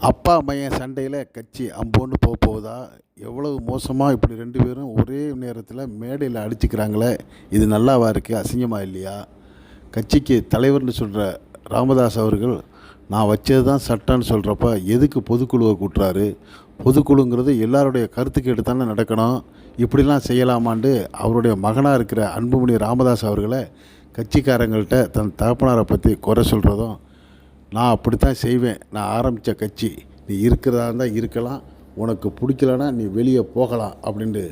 அப்பா மையன் சண்டையில் கட்சி அம்போன்னு போக போகுதா? எவ்வளவு மோசமாக இப்படி ரெண்டு பேரும் ஒரே நேரத்தில் மேடையில் அடிச்சுக்கிறாங்களே? இது நல்லாவா இருக்குது அசிங்கமாக இல்லையா? கட்சிக்கு தலைவர்னு சொல்கிற ராமதாஸ் அவர்கள் நான் வச்சது தான் சட்டம்னு சொல்கிறப்ப எதுக்கு பொதுக்குழுவை கூட்டுறாரு? பொதுக்குழுங்கிறது எல்லாருடைய கருத்துக்கு எடுத்தானே நடக்கணும். இப்படிலாம் செய்யலாமான்னு அவருடைய மகனாக இருக்கிற அன்புமணி ராமதாஸ் அவர்களை கட்சிக்காரங்கள்ட்ட தன் தகப்பனாரை பற்றி குறை சொல்கிறதும் நான் அப்படித்தான் செய்வேன். நான் ஆரம்பித்த கட்சி. நீ இருக்கிறதா இருந்தால் இருக்கலாம். உனக்கு பிடிக்கலன்னா நீ வெளியே போகலாம் அப்படின்ட்டு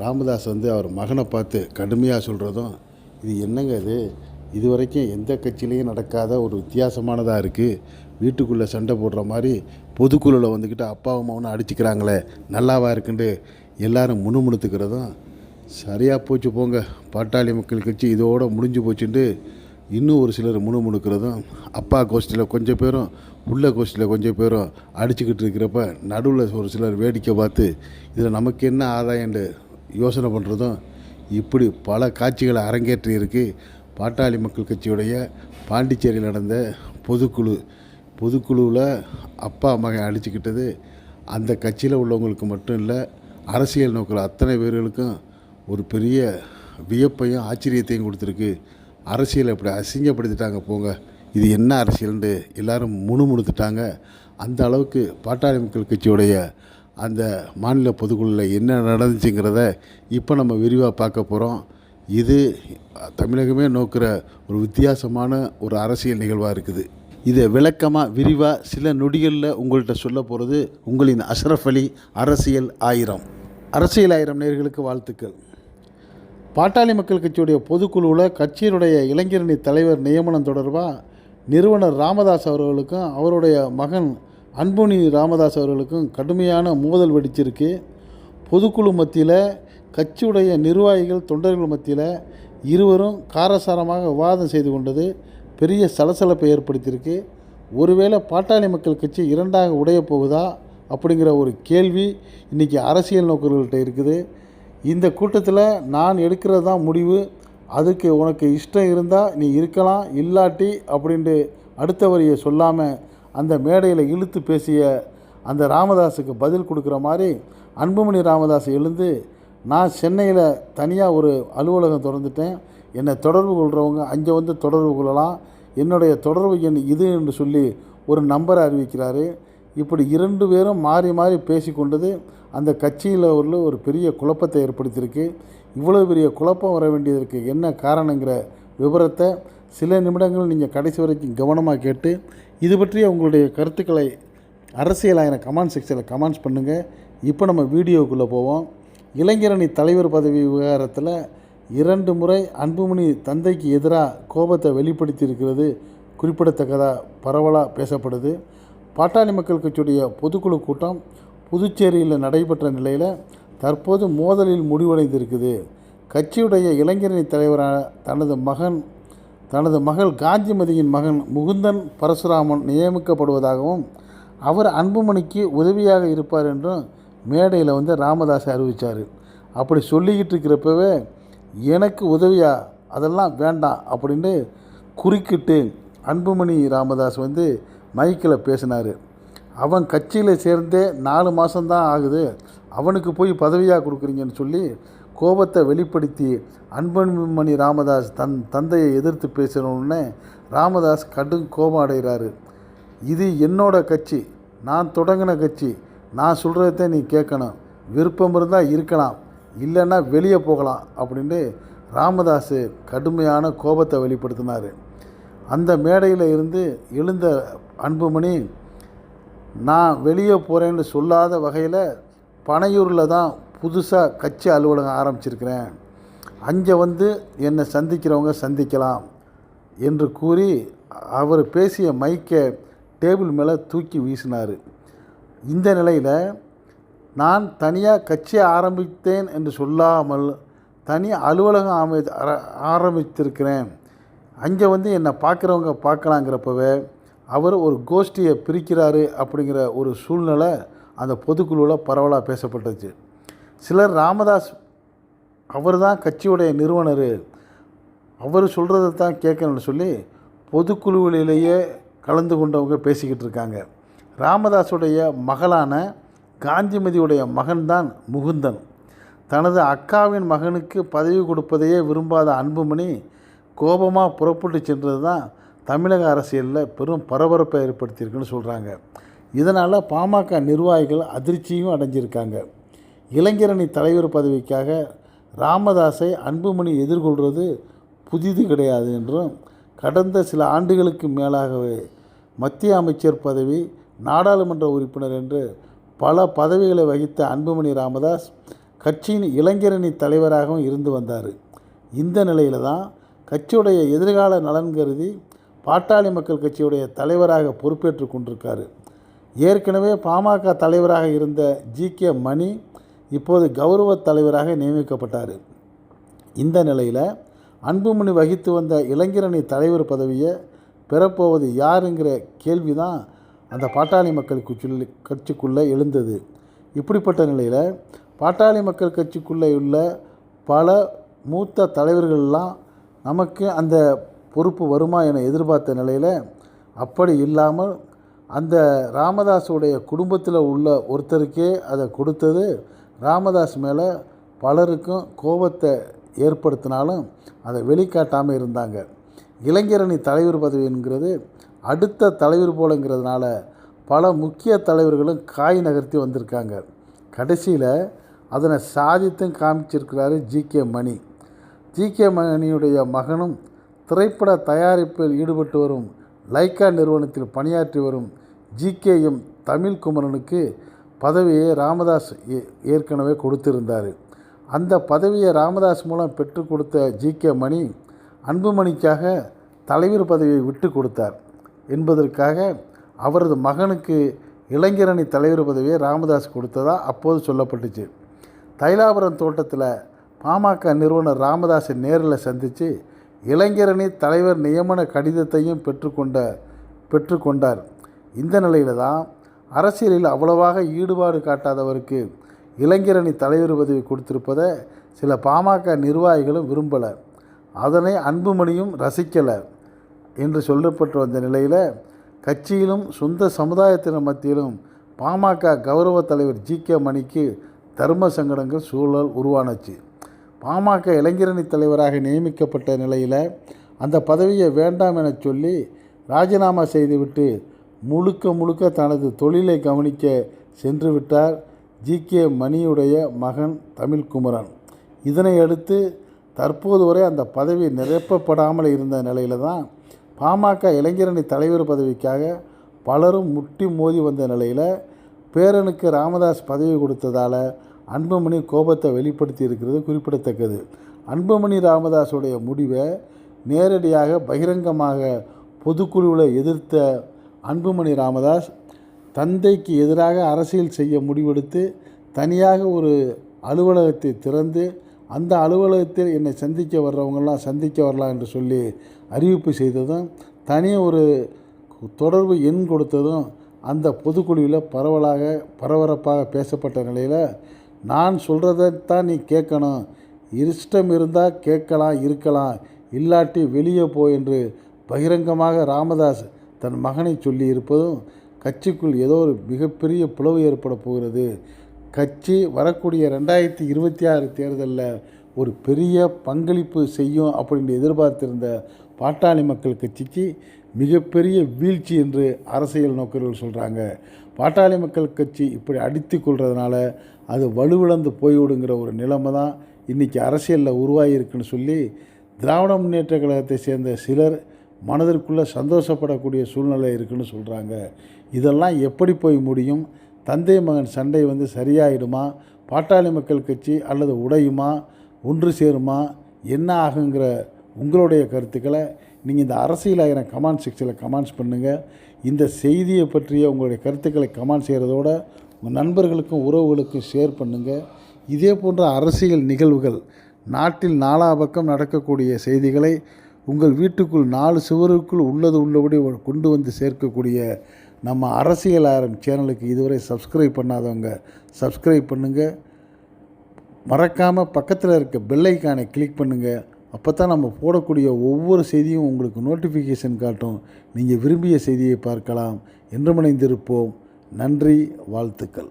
ராமதாஸ் வந்து அவர் மகனை பார்த்து கடுமையாக சொல்கிறதும் இது என்னங்க இது? இது வரைக்கும் எந்த கட்சியிலையும் நடக்காத ஒரு வித்தியாசமானதாக இருக்குது வீட்டுக்குள்ளே சண்டை போடுற மாதிரி பொதுக்குழுவில் வந்துக்கிட்டு அப்பா அம்மாவும் அடிச்சுக்கிறாங்களே நல்லாவா இருக்குன்ட்டு எல்லோரும் முணுமுணுத்துக்கிறதும் சரியாக போச்சு போங்க. பாட்டாளி மக்கள் கட்சி இதோடு முடிஞ்சு போச்சுன்ட்டு இன்னும் ஒரு சிலர் முணுமுணுக்கிறதும் அப்பா கோஷ்டியில் கொஞ்சம் பேரும் உள்ள கோஷ்டியில் கொஞ்சம் பேரும் அடிச்சுக்கிட்டு இருக்கிறப்ப நடுவில் ஒரு சிலர் வேடிக்கை பார்த்து இதில் நமக்கு என்ன ஆதாயம்னு யோசனை பண்ணுறதும் இப்படி பல காட்சிகளை அரங்கேற்றி இருக்கு பாட்டாளி மக்கள் கட்சியுடைய பாண்டிச்சேரியில் நடந்த பொதுக்குழு பொதுக்குழுவில் அப்பா மகன் அடிச்சுக்கிட்டது அந்த கட்சியில் உள்ளவங்களுக்கு மட்டும் இல்லை அரசியல் நோக்கில் அத்தனை பேர்களுக்கும் ஒரு பெரிய வியப்பையும் ஆச்சரியத்தையும் கொடுத்துருக்கு. அரசியலை இப்படி அசிங்கப்படுத்திட்டாங்க போங்க. இது என்ன அரசியல்ன்ட்டு எல்லாரும் முணுமுணுத்துட்டாங்க. அந்த அளவுக்கு பாட்டாளி மக்கள் கட்சியுடைய அந்த மாநில பொதுக்குழுவில் என்ன நடந்துச்சுங்கிறத இப்போ நம்ம விரிவாக பார்க்க போகிறோம் இது தமிழகமே நோக்கிற ஒரு வித்தியாசமான ஒரு அரசியல் நிகழ்வாக இருக்குது. இதை விளக்கமாக விரிவாக சில நொடிகளில் உங்கள்கிட்ட சொல்ல போகிறது உங்களின் அஷ்ரஃப் அலி அரசியல் ஆயிரம். அரசியல் ஆயிரம் நேர்களுக்கு வாழ்த்துக்கள். பாட்டாளி மக்கள் கட்சியுடைய பொதுக்குழுவில் கட்சியினுடைய இளைஞரணி தலைவர் நியமனம் தொடர்பாக நிறுவனர் ராமதாஸ் அவர்களுக்கும் அவருடைய மகன் அன்புனி ராமதாஸ் அவர்களுக்கும் கடுமையான மோதல் வெடிச்சிருக்கு. பொதுக்குழு மத்தியில் கட்சியுடைய நிர்வாகிகள் தொண்டர்கள் மத்தியில் இருவரும் காரசாரமாக விவாதம் செய்து கொண்டது பெரிய சலசலப்பை ஏற்படுத்தியிருக்கு. ஒருவேளை பாட்டாளி மக்கள் கட்சி இரண்டாக உடைய போகுதா அப்படிங்கிற ஒரு கேள்வி இன்றைக்கி அரசியல் நோக்கர்கள்ட்ட இருக்குது. இந்த கூட்டத்தில் நான் எடுக்கிறது தான் முடிவு. அதுக்கு உனக்கு இஷ்டம் இருந்தால் நீ இருக்கலாம் இல்லாட்டி அப்படின்ட்டு அடுத்த வரியை சொல்லாமல் அந்த மேடையில் இழுத்து பேசிய அந்த ராமதாஸுக்கு பதில் கொடுக்குற மாதிரி அன்புமணி ராமதாஸ் எழுந்து நான் சென்னையில் தனியாக ஒரு அலுவலகம் திறந்துட்டேன். என்னை தொடர்பு கொள்கிறவங்க அங்கே வந்து தொடர்பு கொள்ளலாம். என்னுடைய தொடர்பு எண் இது என்று சொல்லி ஒரு நம்பரை அறிவிக்கிறாரு. இப்படி இரண்டு பேரும் மாறி மாறி பேசிக்கொண்டது அந்த கட்சியில் உள்ள ஒரு பெரிய குழப்பத்தை ஏற்படுத்தியிருக்கு. இவ்வளோ பெரிய குழப்பம் வர வேண்டியதற்கு என்ன காரணங்கிற விவரத்தை சில நிமிடங்கள் நீங்கள் கடைசி வரைக்கும் கவனமாக கேட்டு இது பற்றிய உங்களுடைய கருத்துக்களை அரசியலாயின கமெண்ட் செக்ஷனில் கமெண்ட்ஸ் பண்ணுங்கள் இப்போ நம்ம வீடியோக்குள்ளே போவோம். இளைஞரணி தலைவர் பதவி விவகாரத்தில் இரண்டு முறை அன்புமணி தந்தைக்கு எதிராக கோபத்தை வெளிப்படுத்தி இருக்கிறது குறிப்பிடத்தக்கதாக பரவலாக பேசப்படுது. பாட்டாளி மக்கள் கட்சியுடைய பொதுக்குழு கூட்டம் புதுச்சேரியில் நடைபெற்ற நிலையில் தற்போது மோதலில் முடிவடைந்திருக்குது. கட்சியுடைய இளைஞரணி தலைவரான தனது மகன் தனது மகள் காந்திமதியின் மகன் முகுந்தன் பரசுராமன் நியமிக்கப்படுவதாகவும் அவர் அன்புமணிக்கு உதவியாக இருப்பார் என்றும் மேடையில் வந்து ராமதாஸ் அறிவித்தார் அப்படி சொல்லிக்கிட்டு இருக்கிறப்பவே எனக்கு உதவியா? அதெல்லாம் வேண்டாம் அப்படின்னு குறுக்கிட்டு அன்புமணி ராமதாஸ் வந்து மைக்கில் பேசினார். அவன் கட்சியில் சேர்ந்தே நாலு மாதம்தான் ஆகுது. அவனுக்கு போய் பதவியாக கொடுக்குறீங்கன்னு சொல்லி கோபத்தை வெளிப்படுத்தி அன்பன்மணி ராமதாஸ் தன் தந்தையை எதிர்த்து பேசினோடனே ராமதாஸ் கடும் கோபம் அடைகிறாரு. இது என்னோட கட்சி. நான் தொடங்கின கட்சி. நான் சொல்கிறத நீ கேட்கணும். விருப்பம் இருந்தால் இருக்கலாம். இல்லைன்னா வெளியே போகலாம். அப்படின்ட்டு ராமதாஸ் கடுமையான கோபத்தை வெளிப்படுத்தினார். அந்த மேடையில் இருந்து எழுந்த அன்புமணி நான் வெளியே போகிறேன்னு சொல்லாத வகையில் பனையூரில் தான் புதுசாக கட்சி அலுவலகம் ஆரம்பிச்சிருக்கிறேன். அங்கே வந்து என்னை சந்திக்கிறவங்க சந்திக்கலாம் என்று கூறி அவர் பேசிய மைக்கை டேபிள் மேலே தூக்கி வீசினார். இந்த நிலையில் நான் தனியாக கட்சியை ஆரம்பித்தேன் என்று சொல்லாமல் தனி அலுவலகம் அமை ஆரம்பித்திருக்கிறேன். அங்கே வந்து என்னை பார்க்குறவங்க பார்க்கலாங்கிறப்பவே அவர் ஒரு கோஷ்டியை பிரிக்கிறாரு அப்படிங்கிற ஒரு சூழ்நிலை அந்த பொதுக்குழுவில் பரவலாக பேசப்பட்டுச்சு. சிலர் ராமதாஸ் அவர் தான் கட்சியுடைய நிறுவனர். அவர் சொல்கிறத தான் கேட்கணும்னு சொல்லி பொதுக்குழுவிலேயே கலந்து கொண்டவங்க பேசிக்கிட்டு இருக்காங்க. ராமதாஸுடைய மகளான காந்திமதியுடைய மகன்தான் முகுந்தன். தனது அக்காவின் மகனுக்கு பதவி கொடுப்பதையே விரும்பாத அன்புமணி கோபமாக புறப்பட்டு சென்றது தான் தமிழக அரசியலில் பெரும் பரபரப்பை ஏற்படுத்தியிருக்குன்னு சொல்கிறாங்க இதனால் பாமக நிர்வாகிகள் அதிர்ச்சியும் அடைஞ்சிருக்காங்க. இளைஞரணி தலைவர் பதவிக்காக ராமதாஸை அன்புமணி எதிர்கொள்வது புதிது கிடையாது என்றும் கடந்த சில ஆண்டுகளுக்கு மேலாகவே மத்திய அமைச்சர் பதவி நாடாளுமன்ற உறுப்பினர் என்று பல பதவிகளை வகித்த அன்புமணி ராமதாஸ் கட்சியின் இளைஞரணி தலைவராகவும் இருந்து வந்தார். இந்த நிலையில் தான் கட்சியுடைய எதிர்கால நலன் கருதி பாட்டாளி மக்கள் கட்சியுடைய தலைவராக பொறுப்பேற்று கொண்டிருக்காரு. ஏற்கனவே பாமக தலைவராக இருந்த ஜி. கே. மணி இப்போது கௌரவ தலைவராக நியமிக்கப்பட்டார். இந்த நிலையில் அன்புமணி வகித்து வந்த இளைஞரணி தலைவர் பதவியை பெறப்போவது யாருங்கிற கேள்வி தான் அந்த பாட்டாளி மக்கள் கட்சி கட்சிக்குள்ளே எழுந்தது. இப்படிப்பட்ட நிலையில் பாட்டாளி மக்கள் கட்சிக்குள்ளே உள்ள பல மூத்த தலைவர்கள்லாம் நமக்கு அந்த பொறுப்பு வருமா என எதிர்பார்த்த நிலையில் அப்படி இல்லாமல் அந்த ராமதாஸுடைய குடும்பத்தில் உள்ள ஒருத்தருக்கே அதை கொடுத்தது ராமதாஸ் மேலே பலருக்கும் கோபத்தை ஏற்படுத்தினாலும் அதை வெளிக்காட்டாமல் இருந்தாங்க. இளைஞரணி தலைவர் பதவிங்கிறது அடுத்த தலைவர் போலங்கிறதுனால பல முக்கிய தலைவர்களும் காய் நகர்த்தி வந்திருக்காங்க. கடைசியில் அதனை சாதித்தும் காமிச்சிருக்கிறாரு G K Mani. G K மணியுடைய மகனும் திரைப்பட தயாரிப்பில் ஈடுபட்டு வரும் லைக்கா நிறுவனத்தில் பணியாற்றி வரும் ஜி கே எம் தமிழ்குமரனுக்கு பதவியை ராமதாஸ் ஏ- ஏற்கனவே கொடுத்திருந்தார். அந்த பதவியை ராமதாஸ் மூலம் பெற்றுக் கொடுத்த ஜி கே மணி அன்புமணிக்காக தலைவர் பதவியை விட்டு கொடுத்தார். என்பதற்காக அவரது மகனுக்கு இளைஞரணி தலைவர் பதவியை ராமதாஸ் கொடுத்ததா அப்போது சொல்லப்பட்டுச்சு. தைலாபுரம் தோட்டத்தில் பாமக நிறுவனர் ராமதாஸை நேரில் சந்தித்து இளைஞரணி தலைவர் நியமன கடிதத்தையும் பெற்றுக்கொண்ட பெற்றுக்கொண்டார். இந்த நிலையில் தான் அரசியலில் அவ்வளவாக ஈடுபாடு காட்டாதவருக்கு இளைஞரணி தலைவர் பதவி கொடுத்திருப்பதை சில பாமக நிர்வாகிகளும் விரும்பலை. அதனை அன்புமணியும் ரசிக்கலை என்று சொல்லப்பட்டு வந்த நிலையில் கட்சியிலும் சொந்த சமுதாயத்தினர் மத்தியிலும் பாமக கௌரவ தலைவர் ஜி கே மணிக்கு தர்ம சங்கடங்கள் சூழல் உருவானுச்சு. பாமக இளைஞரணி தலைவராக நியமிக்கப்பட்ட நிலையில் அந்த பதவியை வேண்டாம் என சொல்லி ராஜினாமா செய்துவிட்டு முழுக்க முழுக்க தனது தொழிலை கவனிக்க சென்று விட்டார் ஜி கே மணியுடைய மகன் தமிழ்குமரன். இதனை அடுத்து தற்போது வரை அந்த பதவி நிரப்பப்படாமல் இருந்த நிலையில் தான் பாமக இளைஞரணி தலைவர் பதவிக்காக பலரும் முட்டி மோதி வந்த நிலையில் பேரனுக்கு ராமதாஸ் பதவி கொடுத்ததால் அன்புமணி கோபத்தை வெளிப்படுத்தி இருக்கிறது குறிப்பிடத்தக்கது. அன்புமணி ராமதாஸுடைய முடிவை நேரடியாக பகிரங்கமாக பொதுக்குழுவில் எதிர்த்த அன்புமணி ராமதாஸ் தந்தைக்கு எதிராக அரசியல் செய்ய முடிவெடுத்து தனியாக ஒரு அலுவலகத்தை திறந்து அந்த அலுவலகத்தில் என்னை சந்திக்க வர்றவங்கெல்லாம் சந்திக்க வரலாம் என்று சொல்லி அறிவிப்பு செய்ததும் தனி ஒரு தொடர்பு எண் கொடுத்ததும் அந்த பொதுக்குழுவில் பரவலாக பரபரப்பாக பேசப்பட்ட நிலையில் நான் சொல்கிறதைத்தான் நீ கேட்கணும். இஷ்டம் இருந்தால் கேட்கலாம் இருக்கலாம். இல்லாட்டி வெளியே போ என்று பகிரங்கமாக ராமதாஸ் தன் மகனை சொல்லி இருப்பதும் கட்சிக்குள் ஏதோ ஒரு மிகப்பெரிய பிளவு ஏற்பட போகிறது. கட்சி வரக்கூடிய ரெண்டாயிரத்தி இருபத்தி ஆறு தேர்தலில் ஒரு பெரிய பங்களிப்பு செய்யும் அப்படின்னு எதிர்பார்த்திருந்த பாட்டாளி மக்கள் கட்சிக்கு மிகப்பெரிய வீழ்ச்சி என்று அரசியல் நோக்கர்கள் சொல்கிறாங்க பாட்டாளி மக்கள் கட்சி இப்படி அடித்து கொள்றதுனால அது வலுவிழந்து போய்விடுங்கிற ஒரு நிலைமை தான் இன்றைக்கி அரசியலில் உருவாகியிருக்குன்னு சொல்லி திராவிட முன்னேற்ற கழகத்தை சேர்ந்த சிலர் மனதிற்குள்ளே சந்தோஷப்படக்கூடிய சூழ்நிலை இருக்குன்னு சொல்கிறாங்க இதெல்லாம் எப்படி போய் முடியும்? தந்தை மகன் சண்டை வந்து சரியாயிடுமா? பாட்டாளி மக்கள் கட்சி அல்லது உடையுமா? ஒன்று சேருமா? என்ன ஆகுங்கிற உங்களுடைய கருத்துக்களை நீங்கள் இந்த அரசியலாயின ஆகிற கமெண்ட் செக்ஷனில் கமெண்ட்ஸ் பண்ணுங்கள் இந்த செய்தியை பற்றிய உங்களுடைய கருத்துக்களை கமெண்ட் செய்கிறதோட உங்கள் நண்பர்களுக்கும் உறவுகளுக்கும் ஷேர் பண்ணுங்கள் இதே போன்ற அரசியல் நிகழ்வுகள் நாட்டில் நாலா பக்கம் நடக்கக்கூடிய செய்திகளை உங்கள் வீட்டுக்குள் நாலு சுவருக்குள் உள்ளது உள்ளபடி கொண்டு வந்து சேர்க்கக்கூடிய நம்ம அரசியல் ஆரம் சேனலுக்கு இதுவரை சப்ஸ்கிரைப் பண்ணாதவங்க சப்ஸ்கிரைப் பண்ணுங்கள் மறக்காமல் பக்கத்தில் இருக்க பெல்லைக்கானை கிளிக் பண்ணுங்கள் அப்போ தான் நம்ம போடக்கூடிய ஒவ்வொரு செய்தியும் உங்களுக்கு நோட்டிஃபிகேஷன் காட்டும். நீங்கள் விரும்பிய செய்தியை பார்க்கலாம். என்றுமணைந்திருப்போம் நன்றி வாழ்த்துக்கள்.